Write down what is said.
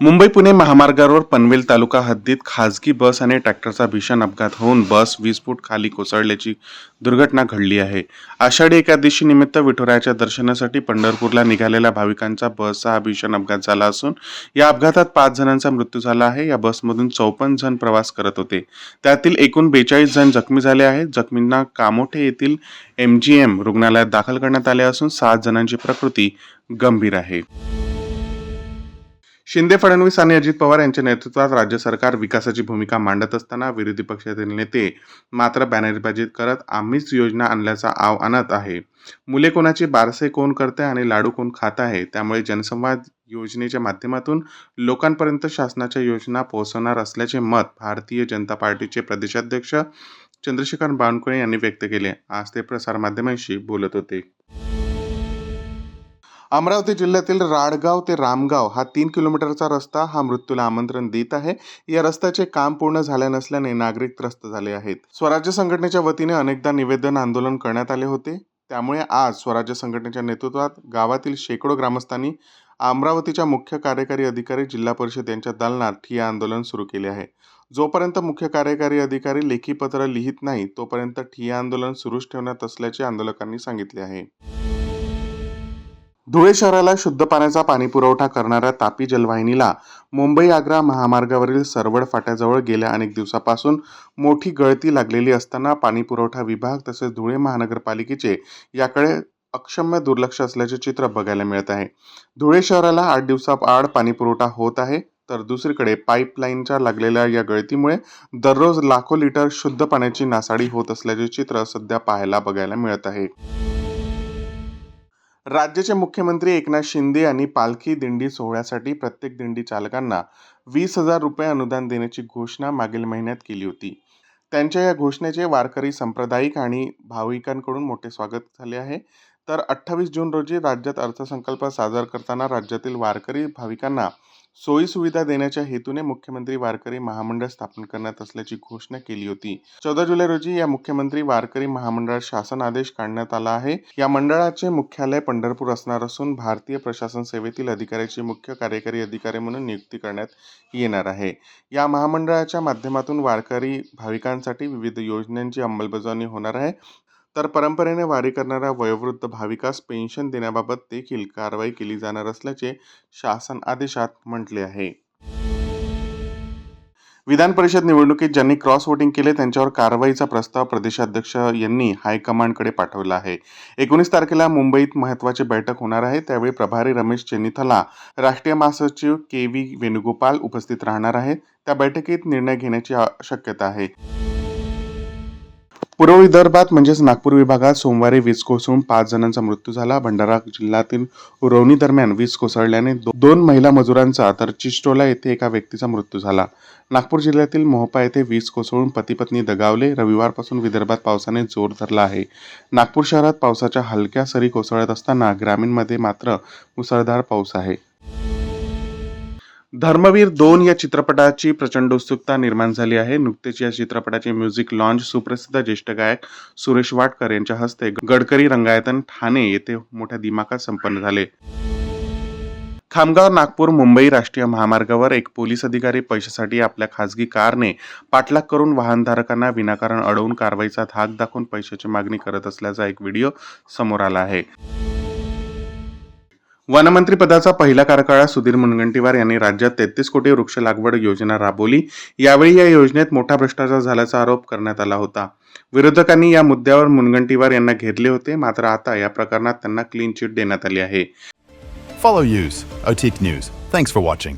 मुंबई पुणे महामार्गावर पनवेल तालुका हद्दीत खासगी बस आणि ट्रॅक्टरचा भीषण अपघात होऊन बस वीस फूट खाली कोसळल्याची दुर्घटना घडली आहे. आषाढी एकादशी निमित्त विठुरायाच्या दर्शनासाठी पंढरपूरला निघालेल्या भाविकांचा बसचा हा भीषण अपघात झाला असून या अपघातात पाच जणांचा मृत्यू झाला आहे. या बसमधून चौपन्न जण प्रवास करत होते. त्यातील एकूण बेचाळीस जण जखमी झाले आहेत. जखमींना कामोठे येथील एम जी एम रुग्णालयात दाखल करण्यात आले असून सात जणांची प्रकृती गंभीर आहे. शिंदे फडणवीस आणि अजित पवार यांच्या नेतृत्वात राज्य सरकार विकासाची भूमिका मांडत असताना विरोधी पक्षातील नेते मात्र बॅनरबाजी करत आम्हीच योजना आणल्याचा आव आणत आहे. मुले कोणाची बारसे कोण करते आणि लाडू कोण खात आहे? त्यामुळे जनसंवाद योजनेच्या माध्यमातून लोकांपर्यंत शासनाच्या योजना पोहोचवणार असल्याचे मत भारतीय जनता पार्टीचे प्रदेशाध्यक्ष चंद्रशेखर बावनकुळे यांनी व्यक्त केले. आज ते प्रसारमाध्यमांशी बोलत होते. अमरावती जिल्ह्यातील राडगाव ते रामगाव हा तीन किलोमीटरचा रस्ता हा मृत्यूला आमंत्रण देत आहे. या रस्त्याचे काम पूर्ण झाले नसल्याने नागरिक त्रस्त झाले आहेत. स्वराज्य संघटनेच्या वतीने अनेकदा निवेदन आंदोलन करण्यात आले होते. त्यामुळे आज स्वराज्य संघटनेच्या नेतृत्वात गावातील शेकडो ग्रामस्थांनी अमरावतीच्या मुख्य कार्यकारी अधिकारी जिल्हा परिषद यांच्या दालनात ठिय्या आंदोलन सुरू केले आहे. जोपर्यंत मुख्य कार्यकारी अधिकारी लेखी पत्र लिहित नाही तोपर्यंत ठिय्या आंदोलन सुरूच ठेवण्यात असल्याचे आंदोलकांनी सांगितले आहे. धुळे शहराला शुद्ध पाण्याचा पाणी पुरवठा करणाऱ्या तापी जलवाहिनीला मुंबई आग्रा महामार्गावरील सरवड फाट्याजवळ गेल्या अनेक दिवसापासून मोठी गळती लागलेली असताना पाणी पुरवठा विभाग तसेच धुळे महानगरपालिकेचे याकडे अक्षम्य दुर्लक्ष असल्याचे चित्र बघायला मिळत आहे. धुळे शहराला आठ दिवसाआड पाणी पुरवठा होत आहे तर दुसरीकडे पाईपलाईनच्या लागलेल्या या गळतीमुळे दररोज लाखो लिटर शुद्ध पाण्याची नासाडी होत असल्याचे चित्र सध्या पाहायला बघायला मिळत आहे. राज्याचे मुख्यमंत्री एकनाथ शिंदे यांनी पालखी दिंडी सोहळ्यासाठी प्रत्येक दिंडी चालकांना वीस हजार रुपये अनुदान देण्याची घोषणा मागील महिन्यात केली होती. त्यांच्या या घोषणेचे वारकरी सांप्रदायिक आणि भाविकांकडून मोठे स्वागत झाले आहे. तर अठ्ठावीस जून रोजी राज्यात अर्थसंकल्प सादर करताना राज्यातील वारकरी भाविकांना सोयीसुविधा देण्याच्या हेतूने मुख्यमंत्री वारकरी महामंडळ स्थापन करण्यात असल्याची घोषणा केली होती. चौदा जुलै रोजी या मुख्यमंत्री वारकरी महामंडळात शासन आदेश काढण्यात आला आहे. या मंडळाचे मुख्यालय पंढरपूर असणार असून भारतीय प्रशासन सेवेतील अधिकाऱ्याची मुख्य कार्यकारी अधिकारी म्हणून नियुक्ती करण्यात येणार आहे. या महामंडळाच्या माध्यमातून वारकरी भाविकांसाठी विविध योजनांची अंमलबजावणी होणार आहे. तर परंपरेने वारी करणाऱ्या वयोवृद्ध भाविकास पेन्शन देण्याबाबत देखील कारवाई केली जाणार असल्याचे शासन आदेशात म्हटले आहे. विधान परिषद निवडणुकीत ज्यांनी क्रॉस वोटिंग केले त्यांच्यावर कारवाईचा प्रस्ताव प्रदेशाध्यक्ष यांनी हायकमांडकडे पाठवला आहे. एकोणीस तारखेला मुंबईत महत्त्वाची बैठक होणार आहे. त्यावेळी प्रभारी रमेश चेन्निथला राष्ट्रीय महासचिव के व्ही वेणुगोपाल उपस्थित राहणार आहेत. त्या बैठकीत निर्णय घेण्याची शक्यता आहे. पूर्व विदर्भात म्हणजेच नागपूर विभागात सोमवारी वीज कोसळून पाच जणांचा मृत्यू झाला. भंडारा जिल्ह्यातील रोवणी दरम्यान वीज कोसळल्याने दो- दोन महिला मजुरांचा तर चिस्टोला येथे एका व्यक्तीचा मृत्यू झाला. नागपूर जिल्ह्यातील मोहपा येथे वीज कोसळून पती पत्नी दगावले. रविवारपासून विदर्भात पावसाने जोर धरला आहे. नागपूर शहरात पावसाच्या हलक्या सरी कोसळत असताना ग्रामीणमध्ये मात्र मुसळधार पाऊस आहे. धर्मवीर दोन या चित्रपटाची प्रचंड उत्सुकता निर्माण झाली आहे. नुकतेच या चित्रपटाचे म्युझिक लॉन्च सुप्रसिद्ध ज्येष्ठ गायक सुरेश वाटकर यांच्या हस्ते गडकरी रंगायतन ठाणे येथे मोठ्या दिमाखात संपन्न झाले. खामगाव नागपूर मुंबई राष्ट्रीय महामार्गावर एक पोलीस अधिकारी पैशासाठी आपल्या खासगी कारने पाठलाग करून वाहनधारकांना विनाकारण अडवून कारवाईचा धाक दाखवून पैशाची मागणी करत असल्याचा एक व्हिडिओ समोर आला आहे. वनमंत्री पदाचा पहिला कार्यकाळ सुधीर मुनगंटीवार यांनी राज्यात तेहतीस कोटी वृक्ष लागवड योजना राबवली. यावेळी या योजनेत मोठा भ्रष्टाचार झाल्याचा आरोप करण्यात आला होता. विरोधकांनी या मुद्द्यावर मुनगंटीवार यांना घेरले होते. मात्र आता या प्रकरणात त्यांना क्लीन चिट देण्यात आली आहे. Follow news news thanks for watching.